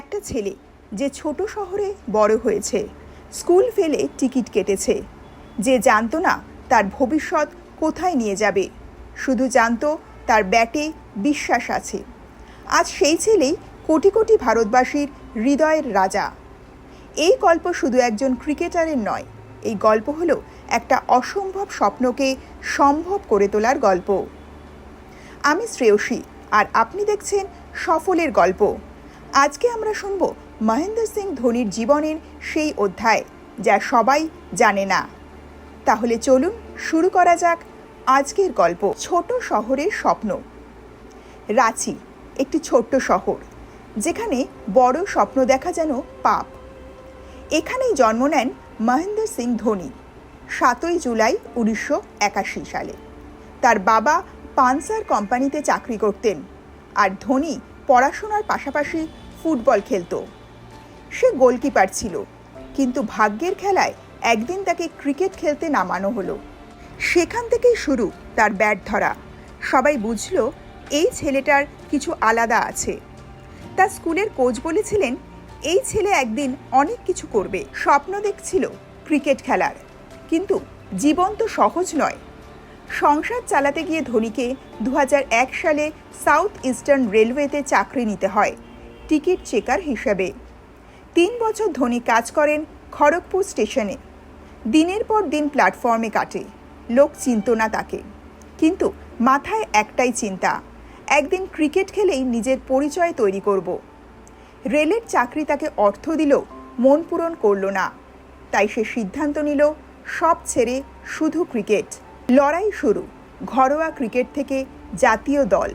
একটা ছেলে যে ছোট শহরে বড় হয়েছে। স্কুল ফেলে টিকিট কেটেছে। যে জানতো না তার ভবিষ্যৎ কোথায় নিয়ে যাবে। শুধু জানত তার ব্যাটে বিশ্বাস আছে। আজ সেই ছেলেই কোটি কোটি ভারতবাসীর হৃদয়ের রাজা। এই গল্প শুধু একজন ক্রিকেটারের নয়, এই গল্প হলো একটা অসম্ভব স্বপ্নকে সম্ভব করে তোলার গল্প। আমি শ্রেয়সী, আর আপনি দেখছেন সফলের গল্প। আজকে আমরা শুনব মহেন্দ্র সিং ধোনির জীবনের সেই অধ্যায়, যা সবাই জানে না। তাহলে চলুন শুরু করা যাক আজকের গল্প। ছোট শহরের স্বপ্ন। রাঁচি, একটি ছোট্ট শহর, যেখানে বড় স্বপ্ন দেখা যেন পাপ। এখানেই জন্ম নেন মহেন্দ্র সিং ধোনি, সাতই জুলাই উনিশশো একাশি সালে। তার বাবা পানসার কোম্পানিতে চাকরি করতেন, আর ধোনি পড়াশোনার পাশাপাশি ফুটবল খেলতো। সে গোলকিপার ছিল, কিন্তু ভাগ্যের খেলায় একদিন তাকে ক্রিকেট খেলতে নামানো হলো। সেখান থেকেই শুরু তার ব্যাট ধরা। সবাই বুঝলো, এই ছেলেটার কিছু আলাদা আছে। তার স্কুলের কোচ বলেছিলেন, এই ছেলে একদিন অনেক কিছু করবে। স্বপ্ন দেখছিল ক্রিকেট খেলার। কিন্তু জীবন তো সহজ নয়। সংসার চালাতে গিয়ে ধোনিকে দু হাজার এক সালে সাউথ ইস্টার্ন রেলওয়েতে চাকরি নিতে হয়, টিকিট চেকার হিসেবে। তিন বছর ধোনি কাজ করেন খড়গপুর স্টেশনে। দিনের পর দিন প্ল্যাটফর্মে কাটে, লোক চিনত না তাকে। কিন্তু মাথায় একটাই চিন্তা, একদিন ক্রিকেট খেলেই নিজের পরিচয় তৈরি করব। রেলের চাকরি তাকে অর্থ দিল, মন পূরণ করল না। তাই সে সিদ্ধান্ত নিল, সব ছেড়ে শুধু ক্রিকেট। লড়াই শুরু, ঘরোয়া ক্রিকেট থেকে জাতীয় দল।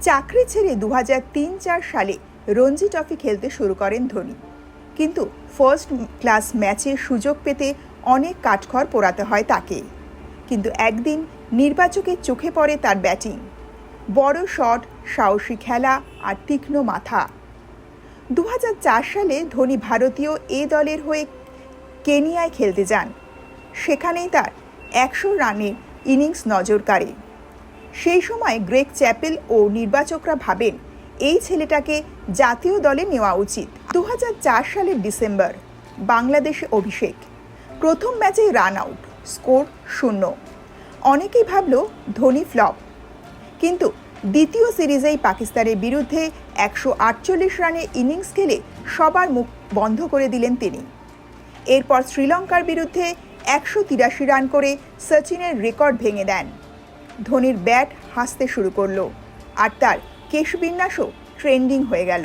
চাকরি ছেড়ে দু তিন চার সালে রঞ্জি ট্রফি খেলতে শুরু করেন ধোনি। কিন্তু ফার্স্ট ক্লাস ম্যাচে সুযোগ পেতে অনেক কাঠখড় পোড়াতে হয় তাকে। কিন্তু একদিন নির্বাচকের চোখে পড়ে তার ব্যাটিং। বড় শট, সাহসী খেলা আর তীক্ষ্ণ মাথা। দু হাজার চার সালে ধোনি ভারতীয় এ দলের হয়ে কেনিয়ায় খেলতে যান। সেখানেই তার একশো রানের ইনিংস নজর কাড়ে। সেই সময় গ্রেগ চ্যাপেল ও নির্বাচকরা ভাবেন, এই ছেলেটাকে জাতীয় দলে নেওয়া উচিত। দু হাজার চার সালের ডিসেম্বর, বাংলাদেশে অভিষেক। প্রথম ম্যাচেই রান আউট, স্কোর শূন্য। অনেকেই ভাবল, ধোনি ফ্লপ। কিন্তু দ্বিতীয় সিরিজেই পাকিস্তানের বিরুদ্ধে একশো আটচল্লিশ রানের ইনিংস খেলে সবার মুখ বন্ধ করে দিলেন তিনি। এরপর শ্রীলঙ্কার বিরুদ্ধে একশো তিরাশি রান করে সচিনের রেকর্ড ভেঙে দেন। ধোনির ব্যাট হাসতে শুরু করল, আর তার কেশবিন্যাসও ট্রেন্ডিং হয়ে গেল।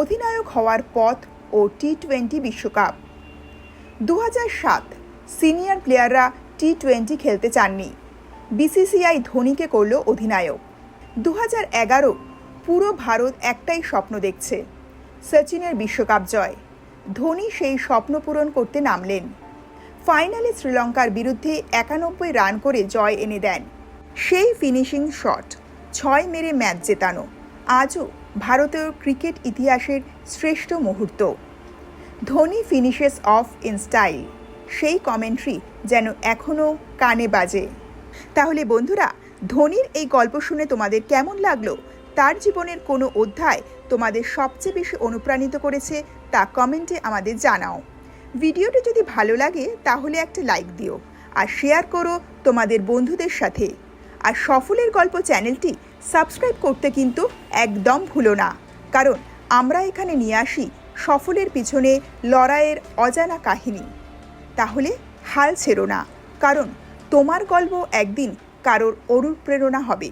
অধিনায়ক হওয়ার পথ ও টি টোয়েন্টি বিশ্বকাপ। দু সাত সিনিয়র প্লেয়াররা টি টোয়েন্টি খেলতে চাননি। বিসিসিআই ধোনিকে করল অধিনায়ক। দু এগারো পুরো ভারত একটাই স্বপ্ন দেখছে, সচিনের বিশ্বকাপ জয়। ধোনি সেই স্বপ্ন পূরণ করতে নামলেন। ফাইনালে শ্রীলঙ্কার বিরুদ্ধে একানব্বই রান করে জয় এনে দেন। সেই ফিনিশিং শট, ছয় মেরে ম্যাচ জেতানো, আজও ভারতীয় ক্রিকেট ইতিহাসের শ্রেষ্ঠ মুহূর্ত। Dhoni finishes off in style সেই কমেন্ট্রি যেন এখনও কানে বাজে। তাহলে বন্ধুরা, ধোনির এই গল্প শুনে তোমাদের কেমন লাগল? তার জীবনের কোনো অধ্যায় তোমাদের সবচেয়ে বেশি অনুপ্রাণিত করেছে তা কমেন্টে আমাদের জানাও। ভিডিওটি যদি ভালো লাগে, তাহলে একটা লাইক দিও আর শেয়ার করো তোমাদের বন্ধুদের সাথে। আর সফলের গল্প চ্যানেলটি সাবস্ক্রাইব করতে কিন্তু একদম ভুলো না। কারণ আমরা এখানে নিয়ে আসি সফলের পিছনে লড়াইয়ের অজানা কাহিনী। তাহলে হাল ছেড়ো না, কারণ তোমার গল্প একদিন কারোর অনুপ্রেরণা হবে।